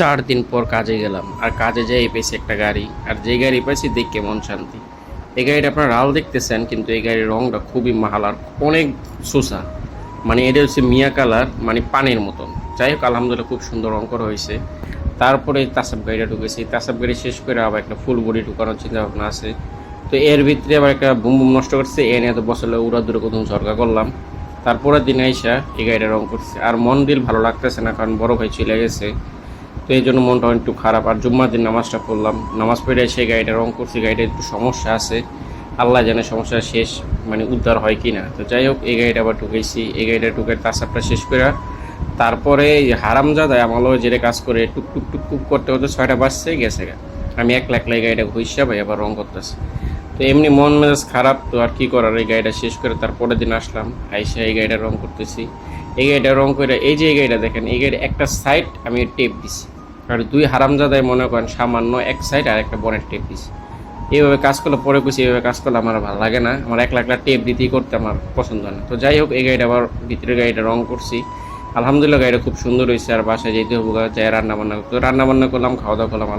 চার দিন পর কাজে গেলাম। আর কাজে যাই পেয়েছি একটা গাড়ি। আর যে গাড়ি পাইছি দেখে মন শান্তি। এই গাড়িটা আপনারা রাল দেখতেছেন, কিন্তু এই গাড়ির রংটা খুবই মাহাল আর অনেক সোসা। মানে এটা হচ্ছে মিয়া কালার মানে পানির মতন। যাই হোক, আলহামদুলিল্লাহ খুব সুন্দর রং করা হয়েছে। তারপরে তাসাব গাড়িটা ঢুকেছি। তাসাব গাড়ি শেষ করে আবার একটা ফুল বডি ঢুকানোর চিন্তা ভাবনা আছে। তো এর ভিতরে আবার একটা বুম বুম নষ্ট করছে। এ নিয়ে তো বসলে উড়া দূরে কোথাও ঝরকা করলাম। তারপরের দিন আইসা এই গাড়িটা রং করছে। আর মন দিল ভালো লাগতেছে না, কারণ বড় ভাই চলে গেছে। তো এই জন্য মনটা একটু খারাপ। আর জুম্মার দিন নামাজটা পড়লাম। নামাজ পড়ে সেই গাড়িটা রং করছি, গাড়িটা একটু সমস্যা আছে। আল্লাহ জানে সমস্যা শেষ মানে উদ্ধার হয় কি না। তো যাই হোক, এই গাড়িটা আবার ঢুকেছি। এই গাড়িটা ঢুকে তাসাপটা শেষ করে তারপরে এই হারামজাদায় আমারও যেটা কাজ করে, টুক টুক টুক টুক করতে করতে ছয়টা বাজছে, গেছে। আমি এক লাখ লাই গাড়িটা ঘুষা ভাই আবার রং করতেছি। তো এমনি মন মেজাজ খারাপ, তো আর কি করার? এই গাড়িটা শেষ করে তারপরের দিন আসলাম, আইসা এই গাড়িটা রং করতেছি। এই গাড়িটা রং করে, এই যে এই গাড়িটা দেখেন, এই গাড়ির একটা সাইড আমি টেপ দিছি। আর দুই হারামজাদায় মনে করেন সামান্য এক সাইড আর একটা বনের টেপ দিছি এইভাবে কাজ করলে পরে কুছি এইভাবে কাজ করলে আমার ভালো লাগে না। আমার এক লাখ টেপ দিতেই করতে আমার পছন্দ না। তো যাই হোক, এই গাড়িটা আবার ভিতরের গাড়িটা রং করছি। আলহামদুলিল্লাহ গাড়িটা খুব সুন্দর হয়েছে, আর বাসায় যেতে হবে, যাই রান্না বান্না তো রান্না বান্না করলাম, খাওয়া দাওয়া করলাম, আল্লাহ